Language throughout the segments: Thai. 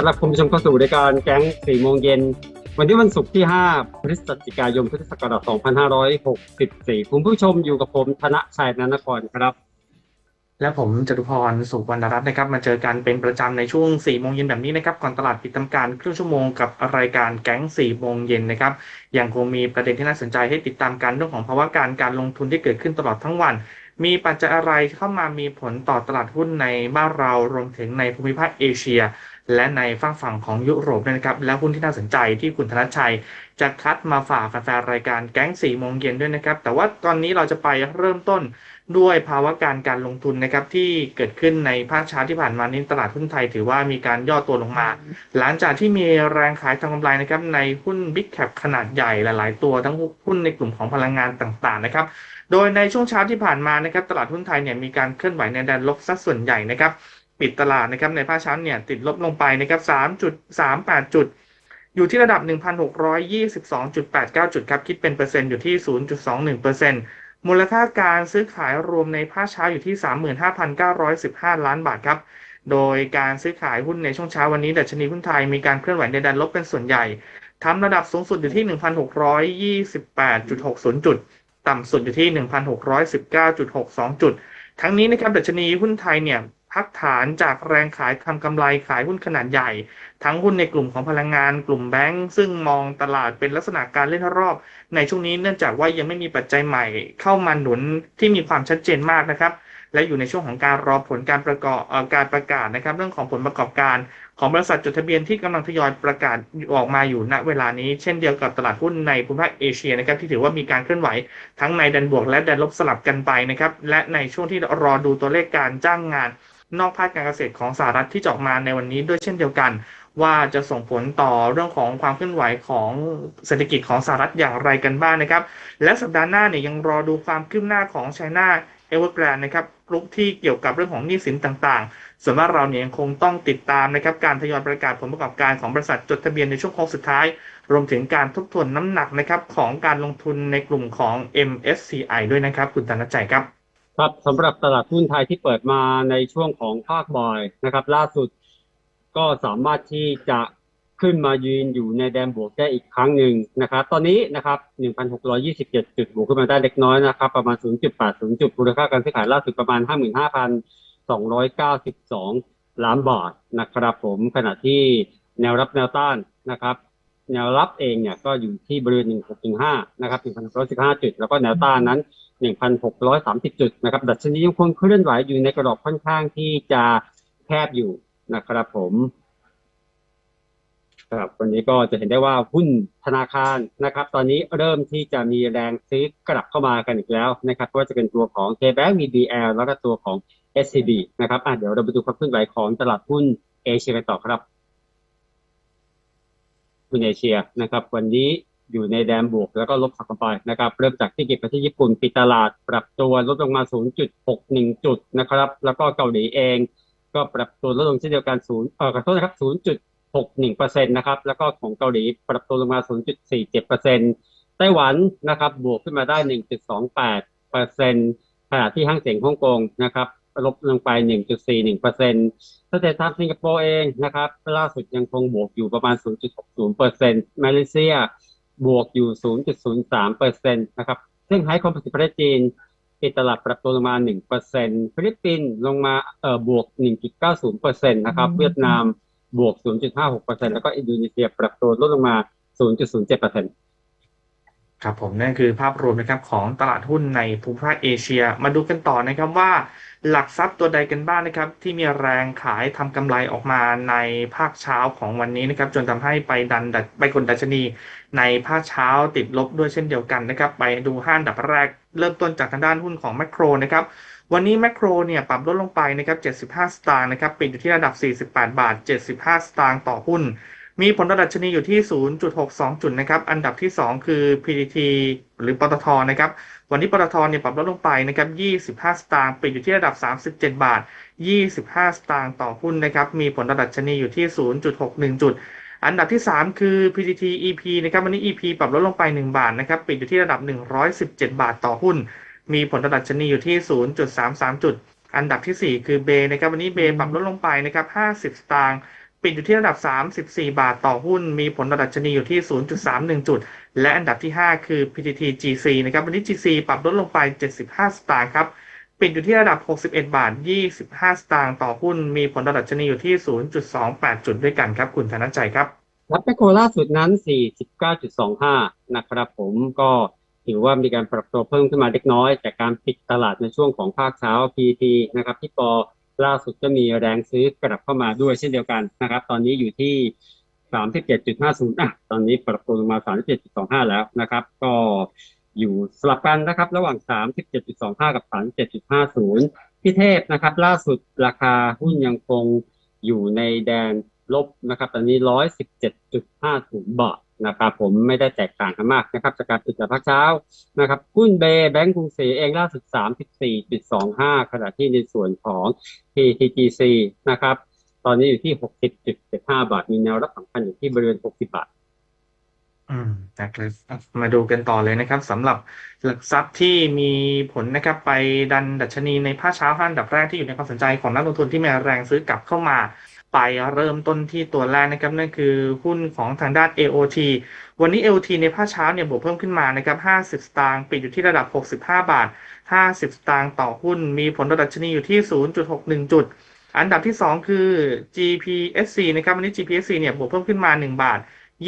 ต้อนรับคุณผู้ชมเข้าสู่รายการแก๊ง4โมงเย็น วันนี้วันศุกร์ที่ 5 พฤศจิกายนพุทธศักราช2564 คุณผู้ชมอยู่กับผมธนชัยนนครครับ และผมจตุพรสุวรรณรัตน์นะครับ มาเจอกันเป็นประจำในช่วง4โมงเย็นแบบนี้นะครับ ก่อนตลาดปิดทำการครึ่งชั่วโมงกับรายการแก๊ง4โมงเย็นนะครับ ยังคงมีประเด็นที่น่าสนใจให้ติดตามกันเรื่องของภาวะการการลงทุนที่เกิดขึ้นตลอดทั้งวันมีปัจจัยอะไรเข้ามามีผลต่อตลาดหุ้นในบ้านเรารวมถึงในภูมิภาคเอเชีย และในฝั่งฝั่งของยุโรปนะครับ และหุ้นที่น่าสนใจที่คุณธนชัย จะคัดมาฝากแฟนๆรายการแก๊ง4โมงเย็นด้วยนะครับ แต่ว่าตอนนี้เราจะไปเริ่มต้นด้วยภาวะการการลงทุนนะครับที่เกิดขึ้นในภาคเช้าที่ผ่านมานี้ตลาดหุ้นไทยถือว่ามีการย่อตัวลงมา หลังจากที่มีแรงขายทางกำไรนะครับในหุ้น Big Cap ขนาดใหญ่หลายๆ ตัวทั้งหุ้นในกลุ่มของพลังงานต่างๆนะครับโดยในช่วงเช้าที่ผ่านมานะครับตลาดหุ้นไทยเนี่ยมีการเคลื่อนไหวในแดนลบสัดส่วนใหญ่นะครับ ปิดตลาดนะครับในภาคเช้าเนี่ยติดลบลงไปนะครับ3.38 จุด อยู่ที่ระดับ 1,622.89 จุดครับคิดเป็นเปอร์เซ็นต์อยู่ที่ 0.21%มูลค่าการซื้อขายรวมในภาคเช้าอยู่ที่ 35,915 ล้านบาทครับโดยการซื้อขายหุ้นในช่วงเช้าวันนี้ดัชนีหุ้นไทยมีการเคลื่อนไหวในแดนลบเป็นส่วนใหญ่ทำระดับสูงสุดอยู่ที่ 1,628.60 จุด ต่ำสุดอยู่ที่ 1,619.62 จุด ทั้งนี้นะครับดัชนีหุ้นไทยเนี่ย พักฐานจากแรงขายทำกำไรขายหุ้นขนาดใหญ่ ทั้งหุ้นในกลุ่มของพลังงานกลุ่มแบงก์ซึ่งมองตลาดเป็นลักษณะการเล่นรอบ ในช่วงนี้เนื่องจากว่ายังไม่มีปัจจัยใหม่ เข้ามาหนุนที่มีความชัดเจนมากนะครับและอยู่ในช่วงของการรอผลการประกอบการประกาศนะครับ เรื่องของผลประกอบการของบริษัทจดทะเบียนที่กำลังทยอยประกาศออกมาอยู่ณเวลานี้ เช่นเดียวกับตลาดหุ้นในภูมิภาคเอเชียนะครับที่ถือว่ามีการเคลื่อนไหวทั้งในแดนบวกและแดนลบสลับกันไปนะครับและในช่วงที่รอดูตัวเลขการจ้างงาน นอกภาคการเกษตรของสหรัฐที่จอกมาในวันนี้ด้วยเช่นเดียวกัน ว่าจะส่งผลต่อเรื่องของความเคลื่อนไหวของเศรษฐกิจของสหรัฐอย่างไรกันบ้างนะครับ และสัปดาห์หน้าเนี่ยยังรอดูความคืบหน้าของ China Evergrande นะครับกลุ่มที่เกี่ยวกับเรื่องของหนี้สินต่างๆ ส่วนว่าเราเนี่ยยังคงต้องติดตามนะครับการทยอยประกาศผลประกอบการของบริษัทจดทะเบียนในช่วงโค้งสุดท้าย รวมถึงการทบทวนน้ำหนักนะครับของการลงทุนในกลุ่มของ MSCI ด้วยนะครับ คุณธนใจครับ ครับสำหรับตลาดหุ้นไทยที่เปิดมาในช่วงของภาคบ่ายนะครับ ล่าสุดก็สามารถที่จะขึ้นมายืนอยู่ในแดนบวกได้อีกครั้งหนึ่งนะครับ ตอนนี้นะครับ 1,627 จุดบวกขึ้นมาได้เล็กน้อยนะครับ ประมาณ 0.80 จุดมูลค่าการซื้อขายล่าสุดประมาณ 55,292 ล้านบาทนะครับ ผมขณะที่แนวรับแนวต้านนะครับ แนวรับเองเนี่ยก็อยู่ที่บริเวณ1615นะครับ1,615 จุด แล้วก็แนวต้านนั้น 1,630 จุดนะครับ ดัชนียังคงเคลื่อนไหวอยู่ในกรอบค่อนข้างที่จะแคบอยู่นะครับผมครับวันนี้ก็จะเห็นได้ว่าหุ้นธนาคารนะครับ ตอนนี้เริ่มที่จะมีแรงซื้อกลับเข้ามากันอีกแล้วนะครับว่าจะเป็นตัวของ KBank BDL แล้วก็ตัวของ SCB นะครับอะเดี๋ยวเราไปดูความเคลื่อนไหวของตลาดหุ้นเอเชียกันต่อครับหุ้นเอเชียนะครับ วันนี้ อยู่ในแดนบวกแล้วก็ลบสักไปนะครับ เริ่มจากที่เก็บประเทศญี่ปุ่นปิดตลาด ปรับตัวลดลงมา 0.61 จุดนะครับ แล้วก็เกาหลีเอง ก็ปรับตัวลดลงเช่นเดียวกัน0เอ่อขอโทษนะครับ 0.61%นะครับ แล้วก็ของเกาหลีปรับตัวลงมา 0.47%ไต้หวันนะครับบวกขึ้นมาได้ 1.28%ขณะที่ห้างเสียงฮ่องกงนะครับลบลงไป 1.41%สเตทไทม์สิงคโปร์เองนะครับล่าสุดยังคงบวกอยู่ประมาณ 0.60%มาเลเซีย บวกอยู่ 0.03%นะครับ ซึ่งไฮคอมเพลประเทศจีนปิดตลาดปรับตัวลงมา 1%ฟิลิปปินส์ลงมาเอ่อบวก 1.90%นะครับ เวียดนามบวก 0.56%แล้วก็อินโดนีเซียปรับตัวลดลงมา 0.07% ครับผมนั่นคือภาพรวมนะครับของตลาดหุ้นในภูมิภาคเอเชีย มาดูกันต่อนะครับว่า หลักทรัพย์ตัวใดกันบ้างนะครับ ที่มีแรงขายทำกำไรออกมาในภาคเช้าของวันนี้นะครับ จนทำให้ไปดันดัชไปกดดัชนี ในภาคเช้าติดลบด้วยเช่นเดียวกันนะครับ ไปดูห้าอันดับแรก เริ่มต้นจากทางด้านหุ้นของแมคโครนะครับวันนี้แมคโครเนี่ยปรับลดลงไปนะครับ75 สตางค์นะครับปิดอยู่ที่ระดับ 48 บาท 75 สตางค์ต่อหุ้น มีผลต่อดัชนีอยู่ที่ 0.62 จุดนะครับ อันดับที่ 2 คือ PTT หรือปตทนะครับ วันนี้ปตทเนี่ยปรับลดลงไปนะครับ 25 สตางค์ปิดอยู่ที่ระดับ 37 บาท 25 สตางค์ต่อหุ้นนะครับ มีผลต่อดัชนีอยู่ที่ 0.61 จุด อันดับที่ 3 คือ PTT EP นะครับวันนี้ EP ปรับลดลงไป 1 บาทนะครับ ปิดอยู่ที่ระดับ 117 บาทต่อหุ้น มีผลต่อดัชนีอยู่ที่ 0.33 จุด อันดับที่ 4 คือเบนะครับ วันนี้เบปรับลดลงไปนะครับ 50 สตางค์ ปิดอยู่ที่ระดับ 34 บาทต่อหุ้น มีผลต่อดัชนีอยู่ที่ 0.31 จุด และอันดับที่ 5 คือ PTT GC นะครับ วันนี้ GC ปรับลดลงไป 75 สตางค์ครับ ปิดอยู่ที่ระดับ 61 บาท 25 สตางค์ต่อหุ้น มีผลต่อดัชนีอยู่ที่ 0.28 จุดด้วยกันครับ คุณธนชัยครับรับแมคโครล่าสุดนั้น 49.25 นะครับผมก็ถือว่ามีการปรับตัวเพิ่มขึ้นมาเล็กน้อยแต่การปิดตลาดในช่วงของภาคเช้า PT นะครับที่ปอ ล่าสุดก็มีแรงซื้อกลับเข้ามาด้วยเช่นเดียวกันนะครับ ตอนนี้อยู่ที่37.50อะตอนนี้ปรับตัวลงมา37.25แล้วนะครับ ก็อยู่สลับกันนะครับ ระหว่าง37.25กับ37.50พี่เทพนะครับ ล่าสุดราคาหุ้นยังคงอยู่ในแดนลบนะครับ ตอนนี้117.50บาท นะครับผมไม่ได้แตกต่างกันมากนะครับจากการปิดจากภาคเช้านะครับหุ้นเบย์แบงก์กรุงศรีเองล่าสุด 34.25 ขณะที่ในส่วนของ PTGC นะครับ ตอนนี้อยู่ที่ 60.75 บาท มีแนวรับสำคัญอยู่ที่บริเวณ 60 บาทมนะครับมาดูกันต่อเลยนะครับสำหรับหลักทรัพย์ที่มีผลนะครับไปดันดัชนีในภาคเช้าห้านดับแรกที่อยู่ในความสนใจของนักลงทุนที่มีแรงซื้อกลับเข้ามา ไปเริ่มต้นที่ตัวแรกนะครับนั่นคือหุ้นของทางด้าน AOT วันนี้ AOT ในภาคเช้าเนี่ยบวกเพิ่มขึ้นมานะครับ50 สตางค์ปิดอยู่ที่ระดับ 65 บาท 50 สตางค์ต่อหุ้น มีผลต่อดัชนีอยู่ที่ 0.61 จุด อันดับที่ 2 คือ GPSC นะครับวันนี้ GPSC เนี่ยบวกเพิ่มขึ้นมา 1 บาท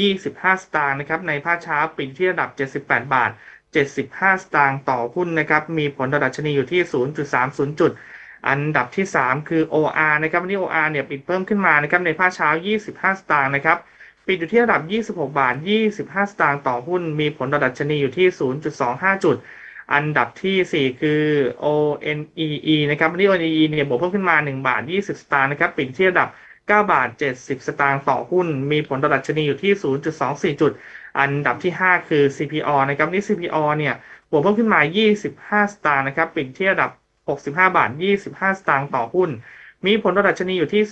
25 สตางค์นะครับในภาคเช้าปิดที่ระดับ 78 บาท 75 สตางค์ต่อหุ้นนะครับมีผลต่อดัชนีอยู่ที่ 0.30 จุด อันดับที่ 3 คือ OR นะครับวันนี้ OR เนี่ยปิดเพิ่มขึ้นมานะครับในภาคเช้า 25 สตางค์นะครับปิดอยู่ที่ระดับ 26 บาท 25 สตางค์ต่อหุ้น มีผลต่อดัชนีอยู่ที่ 0.25 จุด อันดับที่ 4 คือ ONEE นะครับวันนี้ ONEE เนี่ยบวกเพิ่มขึ้นมา 1 บาท 20 สตางค์นะครับปิดที่ระดับ 9 บาท 70 สตางค์ต่อหุ้น มีผลต่อดัชนีอยู่ที่ 0.24 จุด อันดับที่ 5 คือ CPO นะครับนี่ CPO เนี่ยบวกเพิ่มขึ้นมา 25 สตางค์นะครับปิดที่ระดับ 65 บาท 25 สตางค์ต่อหุ้น มีผลต่อดัชนีอยู่ที่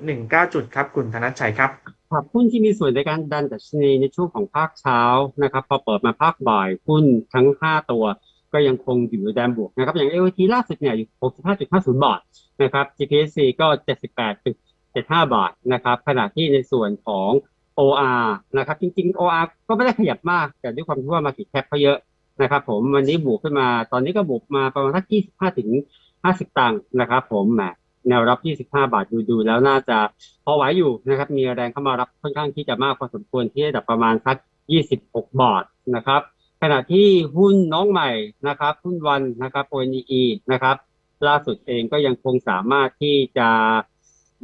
0.19 จุดครับ คุณธนชัยครับครับหุ้นที่มีส่วนในการดันดัชนีในช่วงของภาคเช้านะครับ พอเปิดมาภาคบ่ายหุ้นทั้ง 5 ตัวก็ยังคงอยู่ในแดนบวกนะครับ อย่าง AOT ล่าสุดเนี่ยอยู่ 65.50 บาทนะครับ GPC ก็ 78.75 บาทนะครับ ขณะที่ในส่วนของ OR นะครับ จริงๆ OR ก็ไม่ได้ขยับมาก แต่ด้วยความที่ว่ามาติดแคปเขาเยอะ นะครับ ผมวันนี้บวกขึ้นมาตอนนี้ก็บวกมาประมาณสัก25ถึง50ตังค์นะครับ ผมแหมแนวรับ 25 บาทดูดูแล้วน่าจะพอไหวอยู่นะครับ มีแรงเข้ามารับค่อนข้างที่จะมากพอสมควรที่ระดับประมาณสัก 26 บาทนะครับ ขณะที่หุ้นน้องใหม่นะครับ หุ้นวันนะครับ ONE นะครับ ล่าสุดเองก็ยังคงสามารถที่จะ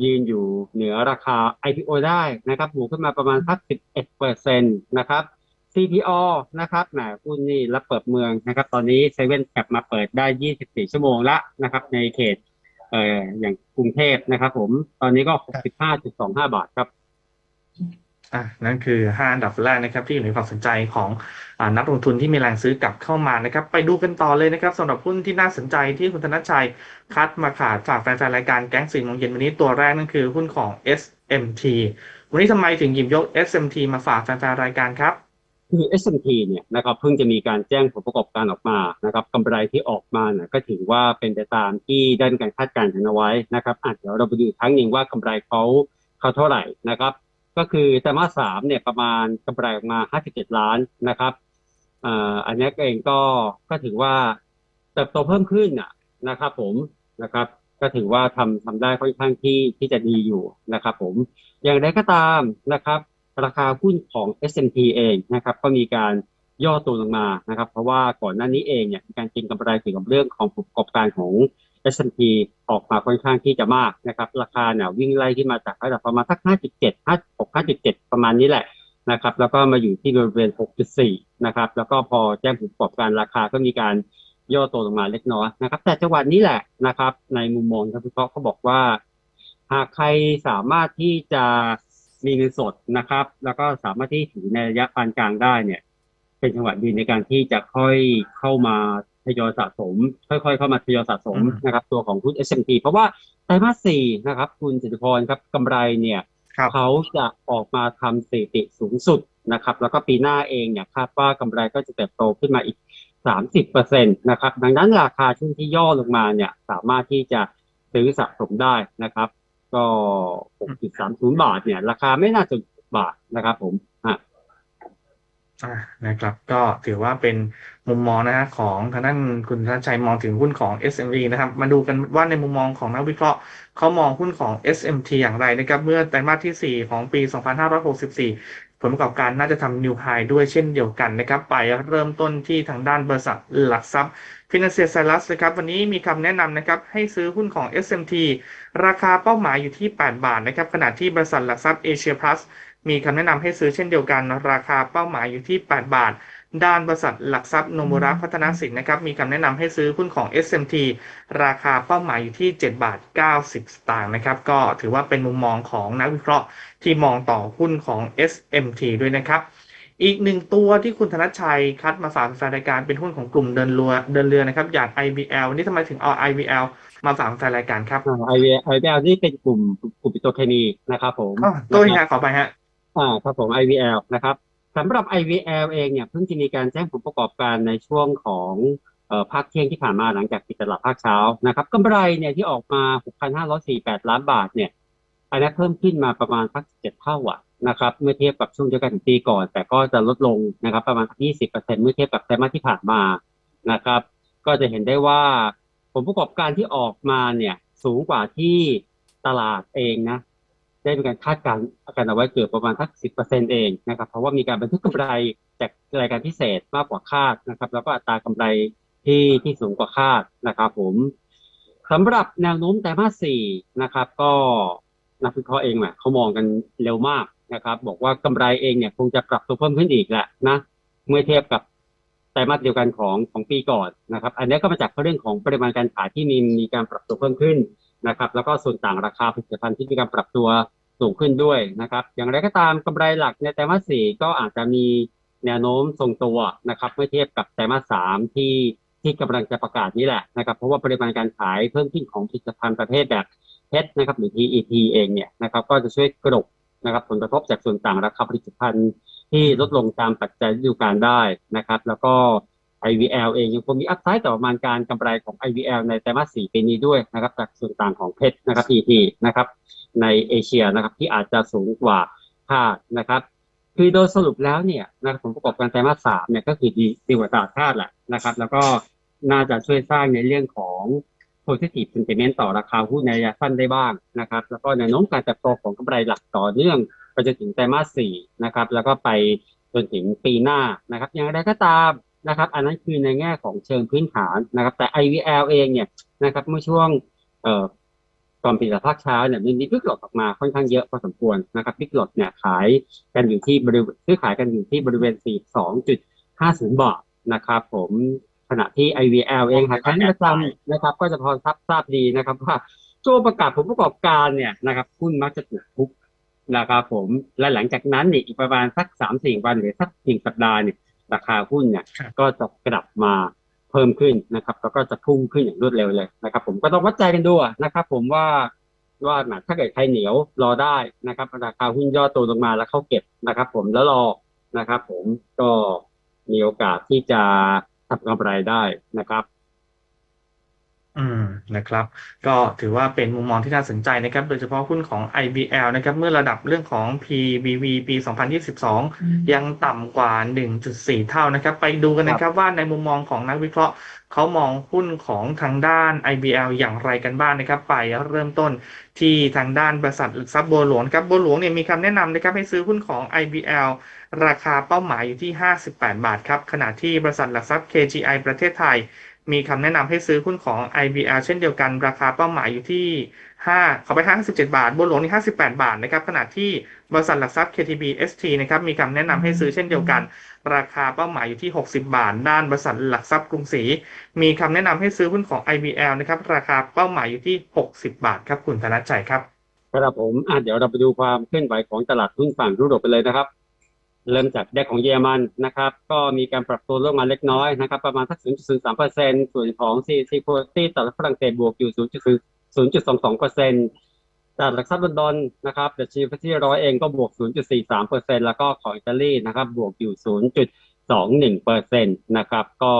ยืนอยู่เหนือราคา IPO ได้นะครับบวกขึ้นมาประมาณสัก 11เปอร์เซ็นต์นะครับ CPO นะครับแหมหุ้นนี่รับเปิดเมืองนะครับ ตอนนี้เซเว่นกลับมาเปิดได้ 24 ชั่วโมงละนะครับ ในเขตเอ่ออย่างกรุงเทพนะครับ ผมตอนนี้ก็ 65.25 บาทครับอะนั่นคือ 5 อันดับแรกนะครับ ที่อยู่ในความสนใจของอนักลงทุนที่มีแรงซื้อกลับเข้ามานะครับ ไปดูกันต่อเลยนะครับสำหรับหุ้นที่น่าสนใจที่คุณธนชัยคัดมาขาดฝากแฟนๆรายการแก๊งสี่โมงเย็นวันนี้ตัวแรกนั่นคือหุ้นของ SMT วันนี้ทำไมถึงหยิบยก SMT มาฝากแฟนๆรายการครับ คือ S&P เนี่ยนะครับเพิ่งจะมีการแจ้งผลประกอบการออกมานะครับกำไรที่ออกมาเนี่ยก็ถือว่าเป็นไปตามที่ได้มีการคาดการณ์กันเอาไว้นะครับอะเดี๋ยวเราไปดูครั้งหนึ่งว่ากำไรเขาเขาเท่าไหร่นะครับ ก็คือไตรมาสสามเนี่ยประมาณกำไรออกมา 57 ล้านนะครับอ่าอันนี้เองก็ก็ถือว่าเติบโตเพิ่มขึ้นน่ะนะครับ ผมนะครับก็ถือว่าทำทำได้ค่อนข้างที่ที่จะดีอยู่นะครับ ผมอย่างไรก็ตามนะครับ ราคาหุ้นของ S&P เองนะครับก็มีการย่อตัวลงมานะครับ เพราะว่าก่อนหน้านี้เองเนี่ยมีการเก็งกำไรเกี่ยวกับเรื่องของผลประกอบการของ S&P ออกมาค่อนข้างที่จะมากนะครับ ราคาเนี่ยวิ่งไล่ที่มาจากระดับประมาณสัก 5.7 5.6 5.7 ประมาณนี้แหละนะครับ แล้วก็มาอยู่ที่บริเวณ 6.4 นะครับ แล้วก็พอแจ้งผลประกอบการราคาก็มีการย่อตัวลงมาเล็กน้อยนะครับ แต่จังหวะนี้แหละนะครับ ในมุมมองนักวิเคราะห์เขาบอกว่า หากใครสามารถที่จะ มีเงินสดนะครับ แล้วก็สามารถที่ถือในระยะปานกลางได้เนี่ย เป็นจังหวะดีในการที่จะค่อยเข้ามาทยอยสะสม ค่อย ๆ เข้ามาทยอยสะสมอืมนะครับ ตัวของหุ้น S&P เพราะว่าไตรมาสสี่นะครับ คุณสิริพรครับกำไรเนี่ยครับเขาจะออกมาทำสถิติสูงสุดนะครับ แล้วก็ปีหน้าเองเนี่ยคาดว่ากำไรก็จะเติบโตขึ้นมาอีก 30%นะครับ ดังนั้นราคาช่วงที่ย่อลงมาเนี่ย สามารถที่จะซื้อสะสมได้นะครับ ก็6.30บาทเนี่ย ราคาไม่น่าจะบาทนะครับผมอะอ่านะครับ ก็ถือว่าเป็นมุมมองนะฮะของทางด้านคุณธนชัยมองถึงหุ้นของ SME นะครับ มาดูกันว่าในมุมมองของนักวิเคราะห์เขามองหุ้นของ SMT อย่างไรนะครับ เมื่อไตรมาสที่ 4 ของปี 2564 ผลประกอบการน่าจะทำนิวไฮด้วยเช่นเดียวกันนะครับ ไปเริ่มต้นที่ทางด้านบริษัทหลักทรัพย์ Financial s i l u s นะครับวันนี้มีคำแนะนำนะครับให้ซื้อหุ้นของ SMT ราคาเป้าหมายอยู่ที่ 8 บาทนะครับขณะที่บริษัทหลักทรัพย์ Asia Plus มีคำแนะนำให้ซื้อเช่นเดียวกัน ราคาเป้าหมายอยู่ที่ 8 บาท ด้านบริษัทหลักทรัพย์โนมุระพัฒนาสินนะครับ มีคำแนะนำให้ซื้อหุ้นของ SMT ราคาเป้าหมายอยู่ที่ 7 บาท 90 สตางค์นะครับ ก็ถือว่าเป็นมุมมองของนักวิเคราะห์ที่มองต่อหุ้นของ SMT ด้วยนะครับ อีกหนึ่งตัวที่คุณธนชัยคัดมาฝากแฟนรายการเป็นหุ้นของกลุ่มเดินเรือเดินเรือนะครับ อย่าง IVL วันนี้ทำไมถึงเอา IVL มาฝากแฟนรายการครับไอวีไอวีเอลนี่เป็นกลุ่มกลุ่มปิโตรเคมีนะครับผมอ๋อตัวนี้ฮะขอไปฮะอ่าครับผม IVL นะครับ สำหรับ IVL เองเนี่ยเพิ่งจะมีการแจ้งผลประกอบการในช่วงของออภาคเที่ยงที่ผ่านมาหลังจากปิดตลาดภาคเช้านะครับกำไรเนี่ยที่ออกมา 6,548 ล้านบาทเนี่ยอันนี้เพิ่มขึ้นมาประมาณสัก7เท่าอะนะครับเมื่อเทียบกับช่วงเดียวกันของปีก่อน แต่ก็จะลดลงนะครับประมาณ 20%เมื่อเทียบกับไตรมาสที่ผ่านมานะครับ ก็จะเห็นได้ว่าผลประกอบการที่ออกมาเนี่ยสูงกว่าที่ตลาดเองนะ ได้มีการคาดการณ์กันเอาไว้เกือบประมาณสักสิบเปอร์เซ็นเองนะครับ เพราะว่ามีการบันทึกกำไรจากรายการพิเศษมากกว่าคาดนะครับ แล้วก็อัตรากำไรที่ที่สูงกว่าคาดนะครับผมสำหรับแนวโน้มไตรมาสสี่นะครับ ก็นักวิเคราะห์เองเนี่ยเขามองกันเร็วมากนะครับ บอกว่ากำไรเองเนี่ยคงจะปรับตัวเพิ่มขึ้นอีกแหละนะ เมื่อเทียบกับไตรมาสเดียวกันของของปีก่อนนะครับ อันนี้ก็มาจากเรื่องของปริมาณการขายที่มีมีการปรับตัวเพิ่มขึ้น นะครับ แล้วก็ส่วนต่างราคาผลิตภัณฑ์ที่มีการปรับตัวสูงขึ้นด้วยนะครับ อย่างไรก็ตามกำไรหลักในไตรมาสสี่ก็อาจจะมีแนวโน้มทรงตัวนะครับเมื่อเทียบกับไตรมาสสามที่ที่กำลังจะประกาศนี้แหละนะครับเพราะว่าปริมาณการขายเพิ่มขึ้นของผลิตภัณฑ์ประเภทแบบเพชรนะครับหรือ PET เองเนี่ยนะครับก็จะช่วยกระดกนะครับผลกระทบจากส่วนต่างราคาผลิตภัณฑ์ที่ลดลงตามปัจจัยฤดูกาลได้นะครับ แล้วก็ IVL เองยังคงมีอัพไซด์ต่อประมาณการกำไรของ IVL ในไตรมาส4ปีนี้ด้วยนะครับจากส่วนต่างของเพชรนะครับ PT นะครับในเอเชียนะครับที่อาจจะสูงกว่าคาดนะครับ คือโดยสรุปแล้วเนี่ยนะครับผลประกอบการไตรมาส3เนี่ยก็คือดีดีกว่าตลาดคาดแหละนะครับ แล้วก็น่าจะช่วยสร้างในเรื่องของ positive sentiment ต่อราคาหุ้นในระยะสั้นได้บ้างนะครับ แล้วก็แนวโน้มการเติบโตของกำไรหลักต่อเนื่องไปจนถึงไตรมาส4นะครับ แล้วก็ไปจนถึงปีหน้านะครับ อย่างไรก็ตาม นะครับ อันนั้นคือในแง่ของเชิงพื้นฐานนะครับ แต่ IVL เองเนี่ยนะครับเมื่อช่วงเอ่อก่อนปิดตลาดภาคเช้าเนี่ยมีบิ๊กหลดออกมาค่อนข้างเยอะพอสมควรนะครับบิ๊กหลดเนี่ยขายกันอยู่ที่บริเวณซื้อขายกันอยู่ที่บริเวณ 42.50 บาทนะครับ ผมขณะที่ IVL เองหากใครไม่ประจำนะครับ ก็จะพอทราบทราบดีนะครับว่าช่วประกาศผลประกอบการเนี่ยนะครับหุ้นมักจะถูกทุบนะครับผมและหลังจากนั้นเนี่ยอีกประมาณสักสามสี่วันหรือสักหนึ่งสัปดาห์เนี่ย ราคาหุ้นเนี่ยครับก็จะกลับมาเพิ่มขึ้นนะครับแล้วก็จะพุ่งขึ้นอย่างรวดเร็วเลยนะครับ ผมก็ต้องวัดใจกันดูอะนะครับผมว่าว่าน่ะถ้าเกิดใครเหนียวรอได้นะครับราคาหุ้นย่อตัวลงมาแล้วเข้าเก็บนะครับ ผมแล้วรอนะครับ ผมก็มีโอกาสที่จะทำกำไรได้นะครับ อืมนะครับ ก็ถือว่าเป็นมุมมองที่น่าสนใจนะครับ โดยเฉพาะหุ้นของ IBL นะครับ เมื่อระดับเรื่องของ PBV ปี 2022 ยังต่ำกว่า 1.4 เท่านะครับ ไปดูกันนะครับว่าในมุมมองของนักวิเคราะห์เขามองหุ้นของทางด้าน IBL อย่างไรกันบ้างนะครับ ไปเริ่มต้นที่ทางด้านบริษัทหลักทรัพย์บัวหลวงครับบัวหลวงเนี่ยมีคำแนะนำนะครับให้ซื้อหุ้นของ IBL ราคาเป้าหมายอยู่ที่ 58 บาทครับขณะที่บริษัทหลักทรัพย์ KGI ประเทศไทย มีคำแนะนำให้ซื้อหุ้นของ IBL เช่นเดียวกัน ราคาเป้าหมายอยู่ที่5ขอไป 57 บาทบัวหลวงนี่58 บาทนะครับ ขณะที่บริษัทหลักทรัพย์ KTB ST นะครับ มีคำแนะนำให้ซื้อเช่นเดียวกัน ราคาเป้าหมายอยู่ที่ 60 บาท ด้านบริษัทหลักทรัพย์กรุงศรี มีคำแนะนำให้ซื้อหุ้นของ IBL นะครับ ราคาเป้าหมายอยู่ที่ 60 บาทครับ คุณธนชัยครับ ครับผมอะเดี๋ยวเราไปดูความเคลื่อนไหวของตลาดหุ้นฝั่งยุโรปไปเลยนะครับ เริ่มจากแดกของเยอรมันนะครับ ก็มีการปรับตัวลงมาเล็กน้อยนะครับ ประมาณสัก 0.03เปอร์เซ็นส่วนของ CAC 40ตลาดฝรั่งเศสบวกอยู่0.0.22เปอร์เซนตลาดหลักทรัพย์ลอนดอนนะครับดัชนีที่ร้อยเองก็บวก 0.43เปอร์เซ็นแล้วก็ของอิตาลีนะครับ บวกอยู่ 0.21เปอร์เซ็นนะครับ ก็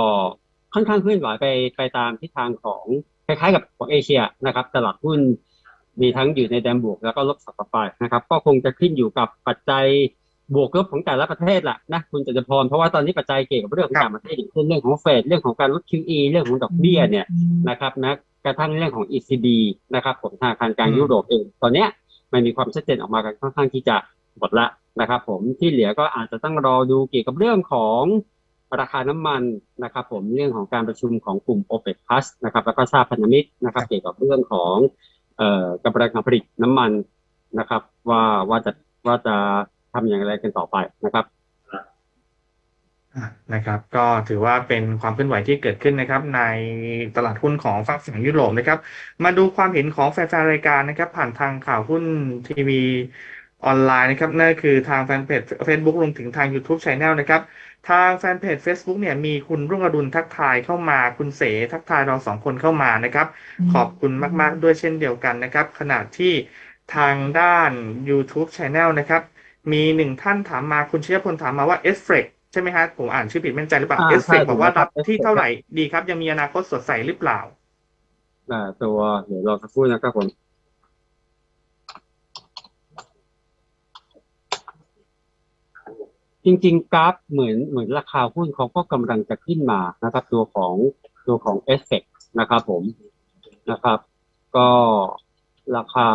ค่อนข้างเคลื่อนไหวไปไปตามทิศทางของคล้ายๆกับของเอเชียนะครับ ตลาดหุ้นมีทั้งอยู่ในแดนบวกแล้วก็ลบสับไปนะครับ ก็คงจะขึ้นอยู่กับปัจจัย บวกลบของแต่ละประเทศแหละนะคุณจตุพรเพราะว่าตอนนี้ปัจจัยเกี่ยวกับเรื่องของต่างประเทศอย่างเช่นเรื่องของเฟดเรื่องของการลด QE เรื่องของดอกเบี้ยเนี่ยนะครับนะกระทั่งเรื่องของ ECB นะครับผมธนาคารกลางยุโรปเอง ตอนเนี้ยมันมีความชัดเจนออกมากันค่อนข้างที่จะหมดละนะครับ ผมที่เหลือก็อาจจะต้องรอดูเกี่ยวกับเรื่องของราคาน้ำมันนะครับผมเรื่องของการประชุมของกลุ่ม OPEC Plus นะครับแล้วก็ชาติพันธมิตรนะครับ เกี่ยวกับเรื่องของเอ่อกำลังการผลิตน้ำมันนะครับ ว่าว่าจะว่าจะ ทำอย่างไรกันต่อไปนะครับนะครับก็ถือว่าเป็นความเคลื่อนไหวที่เกิดขึ้นนะครับ ในตลาดหุ้นของฝั่งฝั่งยุโรปนะครับ มาดูความเห็นของแฟนๆรายการนะครับ ผ่านทางข่าวหุ้นทีวีออนไลน์นะครับนั่นคือทางแฟนเพจ Facebook รวมถึงทาง YouTube Channel นะครับ ทางแฟนเพจ Facebook เนี่ยมีคุณรุ่งอรุณทักทายเข้ามาคุณเสทักทายเราสองคนเข้ามานะครับ ขอบคุณมาก ๆ ด้วยเช่นเดียวกันนะครับ ขณะที่ทางด้าน YouTube Channel นะครับ มีหนึ่งท่านถามมาคุณเชียพลถามมาว่าเอสเฟกใช่ไหมฮะผมอ่านชื่อผิดไม่แน่ใจหรือเปล่าอ่าเอสเฟกใช่บอกว่าครัรับบที่เท่าไหร่ดีครับ ยังมีอนาคตสดใสหรือเปล่าอ่าตัวเดี๋ยวรอสักครู่นะครับผมจริงๆกราฟเหมือนเหมือนราคาหุ้นเขาก็กำลังจะขึ้นมานะครับ ตัวของตัวของเอฟเฟกนะครับผมนะครับ ก็ราคา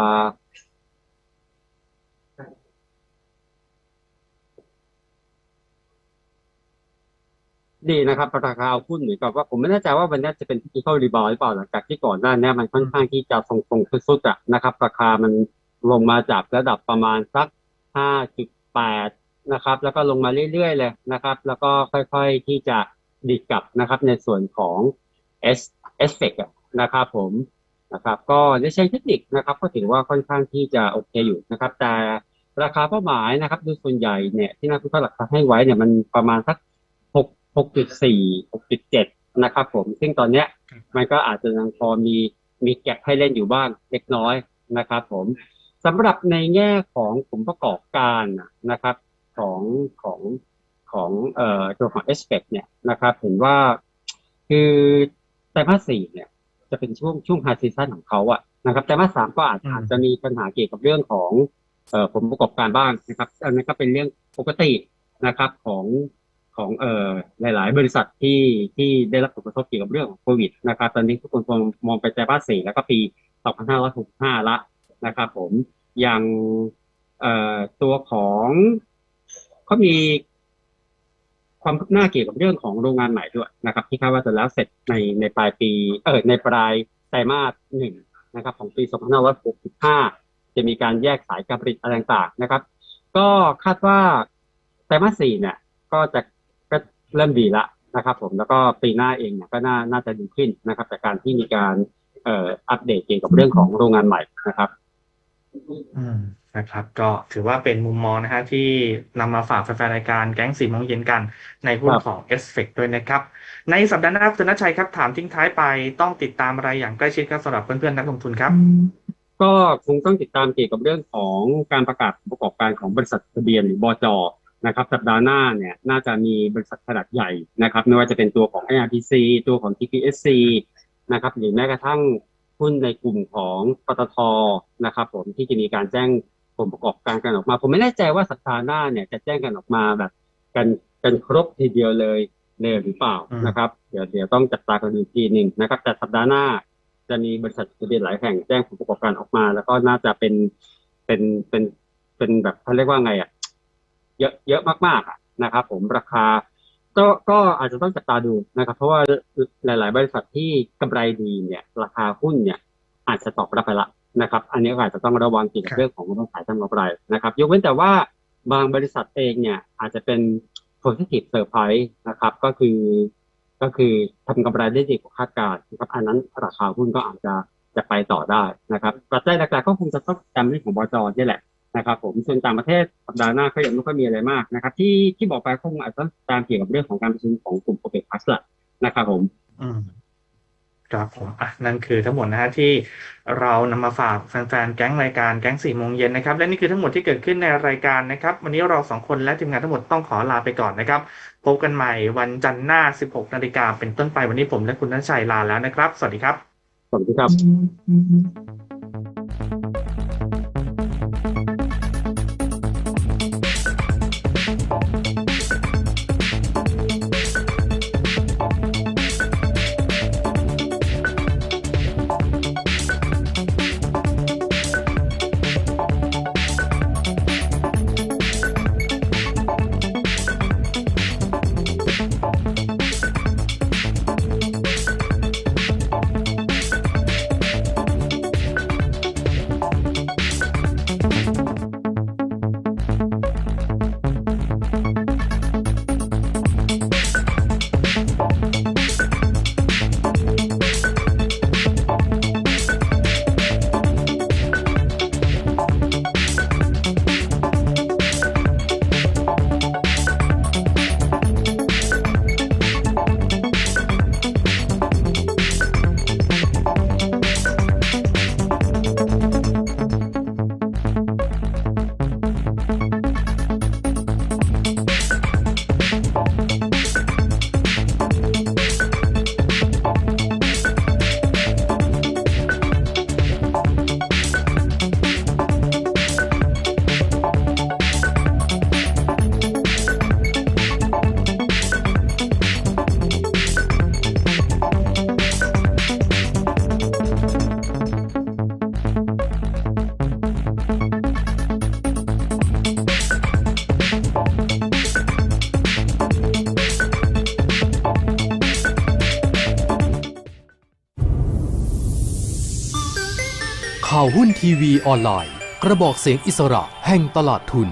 ดีนะครับราคาหุ้นเหมือนกับว่าผมไม่แน่ใจว่าวันนี้จะเป็นทิจิทัลรีบาวหรือเปล่าหลังจากที่ก่อนหน้านี้มันค่อนข้างที่จะทรงๆสุดๆอะนะครับ ราคามันลงมาจากระดับประมาณสัก 5.8 นะครับ แล้วก็ลงมาเรื่อยๆเลยนะครับ แล้วก็ค่อยๆที่จะดิดกลับนะครับในส่วนของ S S f e c นะครับผมนะครับ ก็ในเชิงเทคนิคนะครับ ก็ถือว่าค่อนข้างที่จะโอเคอยู่นะครับ แต่ราคาเป้าหมายนะครับโดยส่วนใหญ่เนี่ยที่นักวิเคราะห์หลักทรัพย์ให้ไว้เนี่ยมันประมาณสัก หกหกจุดสี่หกจุดเจ็ดนะครับผม ซึ่งตอนเนี้ยมันก็อาจจะยังพอมีมีแก็บให้เล่นอยู่บ้างเล็กน้อยนะครับผมสำหรับในแง่ของผลประกอบการนะครับของของของเอ่อตัวของ a s p e c t เนี่ยนะครับเห็นว่าคือไตรมาสสี่เนี่ย จะเป็นช่วงช่วงไฮซีซั่นของเขาอะนะครับไตรมาสสามก็อาจอืมอาจจะมีปัญหาเกี่ยวกับเรื่องของเอ่อผลประกอบการบ้างนะครับอันนั้นก็เป็นเรื่องปกตินะครับของ ของเอ่อหลาย ๆ บริษัทที่ที่ได้รับผลกระทบเกี่ยวกับเรื่องของโควิดนะครับตอนนี้ทุกคนมองมองไปไตรมาสสี่แล้วก็ปี 2565 ละนะครับผมอย่างเอ่อตัวของเขามีความคืบหน้าเกี่ยวกับเรื่องของโรงงานใหม่ด้วยนะครับ ที่คาดว่าจะแล้วเสร็จในในปลายปีเออในปลายไตรมาสหนึ่งนะครับ ของปี2565 จะมีการแยกสายการผลิตอะไรต่างๆนะครับ ก็คาดว่าไตรมาสสี่เนี่ยก็จะ เริ่มดีละนะครับ ผมแล้วก็ปีหน้าเองเนี่ยก็น่าน่าจะดีขึ้นนะครับจากการที่มีการเอ่ออัปเดตเกี่ยวกับเรื่องของโรงงานใหม่นะครับอืมนะครับ ก็ถือว่าเป็นมุมมองนะฮะที่นำมาฝากแฟนๆรายการแก๊งสี่โมงเย็นกันในหุ้นครับของ s อ e c ด้วยนะครับ ในสัปดาห์หน้าคุณธนชัยครับถามทิ้งท้ายไปต้องติดตามอะไรอย่างใกล้ชิดครับสำหรับเพื่อนๆนักลงทุนครับ ก็คงต้องติดตามเกี่ยวกับเรื่องของการประกาศผลประกอบการของบริษัททะเบียนหรือบจ นะครับสัปดาห์หน้าเนี่ยน่าจะมีบริษัทขนาดใหญ่นะครับไม่ว่าจะเป็นตัวของ IRPC ตัวของ TPSC นะครับหรือแม้กระทั่งหุ้นในกลุ่มของปตทนะครับ ผมที่จะมีการแจ้งผลประกอบการกันออกมา ผมไม่แน่ใจว่าสัปดาห์หน้าเนี่ยจะแจ้งกันออกมาแบบกันกันครบทีเดียวเลยเลยหรือเปล่าอืมนะครับ เดี๋ยวเดี๋ยวต้องจับตากันดูอีกทีหนึ่งนะครับ แต่สัปดาห์หน้าจะมีบริษัททะเบียนหลายแห่งแจ้งผลประกอบการออกมา แล้วก็น่าจะเป็นเป็นเป็นเป็นแบบเขาเรียกว่าไงอะ เยอะเยอะมากๆอะนะครับ ผมราคา ก็ก็อาจจะต้องจับตาดูนะครับ เพราะว่าหลาย ๆ บริษัทที่กำไรดีเนี่ย ราคาหุ้นเนี่ยอาจจะตอบรับไปละนะครับ อันนี้ก็อาจจะต้องระวังเกี่ยวกับครับเรื่องของกำลังขายทางกำไรนะครับ ยกเว้นแต่ว่าบางบริษัทเองเนี่ยอาจจะเป็น positive surprise นะครับ ก็คือก็คือทำกำไรได้ดีกว่าคาดการณ์นะครับ อันนั้นราคาหุ้นก็อาจจะจะไปต่อได้นะครับปัจจัยหลักๆก็คงจะต้องตามเรื่องของบจนี่แหละ นะครับผมส่วนต่างประเทศสัปดาห์หน้าก็ยังไม่ค่อยมีอะไรมากนะครับ ที่ที่บอกไปคงอาจจะต้องตามเกี่ยวกับเรื่องของการประชุมของกลุ่มโอเปกพลัสละนะครับผมอืมครับผมอะนั่นคือทั้งหมดนะฮะที่เรานำมาฝากแฟนๆแก๊งรายการแก๊งสี่โมงเย็นนะครับ และนี่คือทั้งหมดที่เกิดขึ้นในรายการนะครับ วันนี้เราสองคนและทีมงานทั้งหมดต้องขอลาไปก่อนนะครับ พบกันใหม่วันจันทร์หน้า 16 นาฬิกาเป็นต้นไปวันนี้ผมและคุณนันชัยลาแล้วนะครับ สวัสดีครับ สวัสดีครับ หุ้นทีวีออนไลน์ กระบอกเสียงอิสระแห่งตลาดทุน